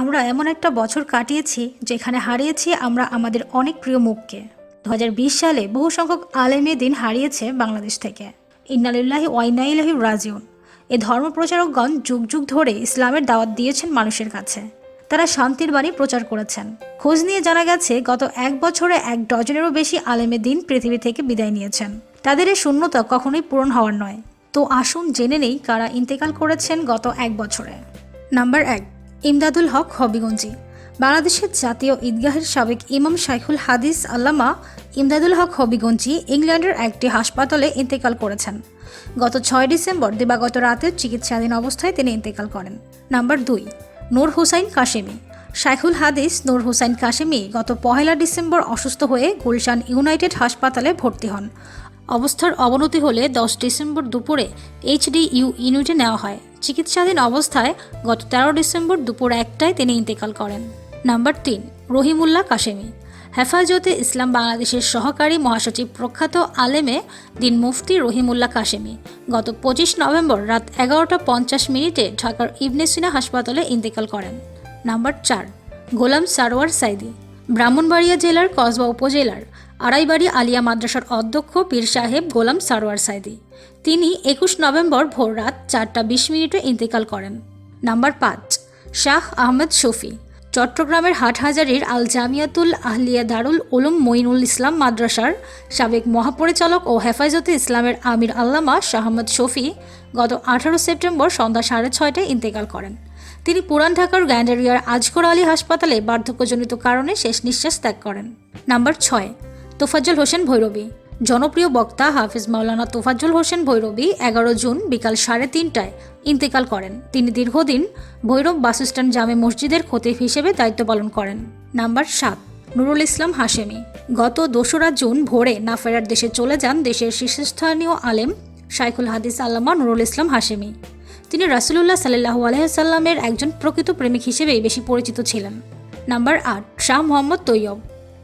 আমরা এমন একটা বছর কাটিয়েছি যেখানে হারিয়েছি আমরা আমাদের অনেক প্রিয় মুখকে। দু হাজার বিশ সালে বহু সংখ্যক আলেমে দিন হারিয়েছে বাংলাদেশ থেকে। ইন্নালিল্লাহি ওয়াইনাইলাহি রাজিউন। এ ধর্ম প্রচারকগণ যুগ যুগ ধরে ইসলামের দাওয়াত দিয়েছেন মানুষের কাছে। তারা শান্তির বাণী প্রচার করেছেন। খোঁজ নিয়ে জানা গেছে, গত এক বছরে এক ডজনেরও বেশি আলেমে দিন পৃথিবী থেকে বিদায় নিয়েছেন। তাদের এই শূন্যতা কখনোই পূরণ হওয়ার নয়। তো আসুন জেনে নেই কারা ইন্তেকাল করেছেন গত এক বছরে। নাম্বার এক ইমদাদুল হক হবিগঞ্জি। বাংলাদেশের জাতীয় ঈদগাহের সাবেক ইমাম শাইখুল হাদিস আল্লামা ইমদাদুল হক হবিগঞ্জি ইংল্যান্ডের একটি হাসপাতালে ইন্তেকাল করেছেন। গত ছয় ডিসেম্বর দিবাগত রাতে চিকিৎসাধীন অবস্থায় তিনি ইন্তেকাল করেন। নাম্বার দুই, নূর হুসাইন কাশেমি। শাইখুল হাদিস, নূর হুসাইন কাশেমি গত পহেলা ডিসেম্বর অসুস্থ হয়ে গুলশান ইউনাইটেড হাসপাতালে ভর্তি হন। অবস্থার অবনতি হলে দশ ডিসেম্বর দুপুরে এইচডি ইউ ইউনিটে নেওয়া হয়। চিকিৎসাধীন অবস্থায় গত তেরো ডিসেম্বর দুপুর একটায় তিনি ইন্তেকাল করেন। নাম্বার তিন, রহিমুল্লাহ কাশেমি। হেফাজতে ইসলাম বাংলাদেশের সহকারী মহাসচিব প্রখ্যাত আলেমে দিন মুফতি রহিমুল্লাহ কাশেমি গত পঁচিশ নভেম্বর রাত এগারোটা পঞ্চাশ মিনিটে ঢাকার ইবনে সিনা হাসপাতালে ইন্তেকাল করেন। নাম্বার চার, গোলাম সারোয়ার সাইদি। ব্রাহ্মণবাড়িয়া জেলার কসবা উপজেলার আড়াইবাড়ি আলিয়া মাদ্রাসার অধ্যক্ষ পীর সাহেব গোলাম সারোয়ার সাইদি। তিনি একুশ নভেম্বর ভোর রাত চারটা বিশ মিনিটে ইন্তেকাল করেন। নাম্বার পাঁচ, শাহ আহমেদ শফি। চট্টগ্রামের হাটহাজারির আল জামিয়াতুল আহলিয়া দারুল উলুম মঈনুল ইসলাম মাদ্রাসার সাবেক মহাপরিচালক ও হেফাজতে ইসলামের আমির আল্লামা শাহ আহমদ শফি গত আঠারো সেপ্টেম্বর সন্ধ্যা সাড়ে ছয়টায় ইন্তেকাল করেন। তিনি পুরান ঢাকার গ্যান্ডারিয়ার আজকর আলী হাসপাতালে বার্ধক্যজনিত কারণে শেষ নিঃশ্বাস ত্যাগ করেন। নাম্বার ছয় তোফাজ্জল হোসেন ভৈরবী। জনপ্রিয় বক্তা হাফিজ মাওলানা তোফাজ্জল হোসেন ভৈরবী এগারো জুন বিকাল সাড়ে তিনটায় ইন্তেকাল করেন। তিনি দীর্ঘদিন ভৈরব বাসস্ট্যান্ড জামে মসজিদের খতিব হিসেবে দায়িত্ব পালন করেন। নাম্বার সাত, নুরুল ইসলাম হাশেমি। গত দোসরা জুন ভোরে না ফেরার দেশে চলে যান দেশের শীর্ষস্থানীয় আলেম শাইখুল হাদিস আল্লামা নুরুল ইসলাম হাশেমি। তিনি রাসুলুল্লাহ সাল্লাহু আলহামের একজন প্রকৃত প্রেমিক হিসেবেই বেশি পরিচিত ছিলেন। নাম্বার আট, শাহ মোহাম্মদ তৈয়ব।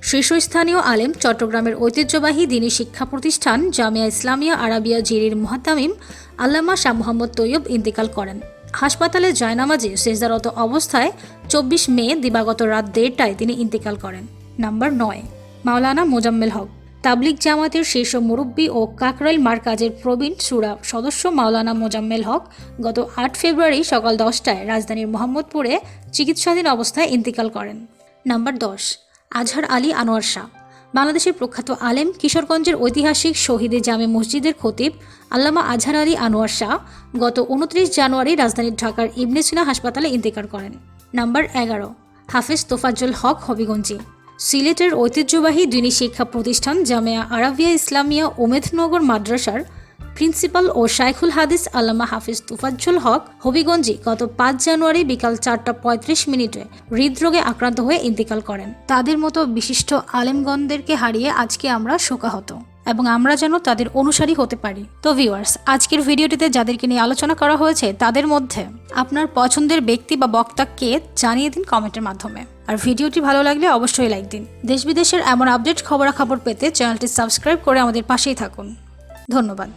শীর্ষস্থানীয় আলেম চট্টগ্রামের ঐতিহ্যবাহী দিনী শিক্ষা প্রতিষ্ঠান জামিয়া ইসলামিয়া আরাবিয়া জিরির মহাতামিম আল্লামা শাহ মোহাম্মদ তৈয়ব ইন্তেকাল করেন। হাসপাতালে জয়নামাজে সেজদারত অবস্থায় চব্বিশ মে দিবাগত রাত দেড়টায় তিনি ইন্তেকাল করেন। নাম্বার নয়, মাওলানা মোজাম্মেল হক। তাবলিক জামাতের শীর্ষ মুরব্বী ও কাকরাইল মার্কাজের প্রবীণ সুরা সদস্য মাওলানা মোজাম্মেল হক গত আট ফেব্রুয়ারি সকাল দশটায় রাজধানীর মোহাম্মদপুরে চিকিৎসাধীন অবস্থায় ইন্তেকাল করেন। নাম্বার দশ আজহার আলী আনোয়ার শাহ। বাংলাদেশের প্রখ্যাত আলেম কিশোরগঞ্জের ঐতিহাসিক শহীদে জামে মসজিদের খতিব আল্লামা আজহার আলী আনোয়ার শাহ গত উনত্রিশ জানুয়ারি রাজধানীর ঢাকার ইবনে সিনা হাসপাতালে ইন্তেকার করেন। নাম্বার এগারো, হাফেজ তোফাজ্জল হক হবিগঞ্জি। সিলেটের ঐতিহ্যবাহী দিনী শিক্ষা প্রতিষ্ঠান জামিয়া আরাবিয়া ইসলামিয়া উমেদনগর মাদ্রাসার প্রিন্সিপাল ও শাইখুল হাদিস আল্লামা হাফিজ তুফাজ্জুল হক হবিগঞ্জি গত পাঁচ জানুয়ারি বিকাল চারটা পঁয়ত্রিশ মিনিটে হৃদরোগে আক্রান্ত হয়ে ইন্তেকাল করেন। তাদের মতো বিশিষ্ট আলেমগণদেরকে হারিয়ে আজকে আমরা শোকাহত এবং আমরা যেন তাদের অনুসারী হতে পারি। তো ভিউয়ার্স আজকের ভিডিওটিতে যাদেরকে নিয়ে আলোচনা করা হয়েছে, তাদের মধ্যে আপনার পছন্দের ব্যক্তি বা বক্তা কে জানিয়ে দিন কমেন্টের মাধ্যমে। আর ভিডিওটি ভালো লাগলে অবশ্যই লাইক দিন। দেশ বিদেশের এমন আপডেট খবরাখবর পেতে চ্যানেলটি সাবস্ক্রাইব করে আমাদের পাশেই থাকুন। ধন্যবাদ।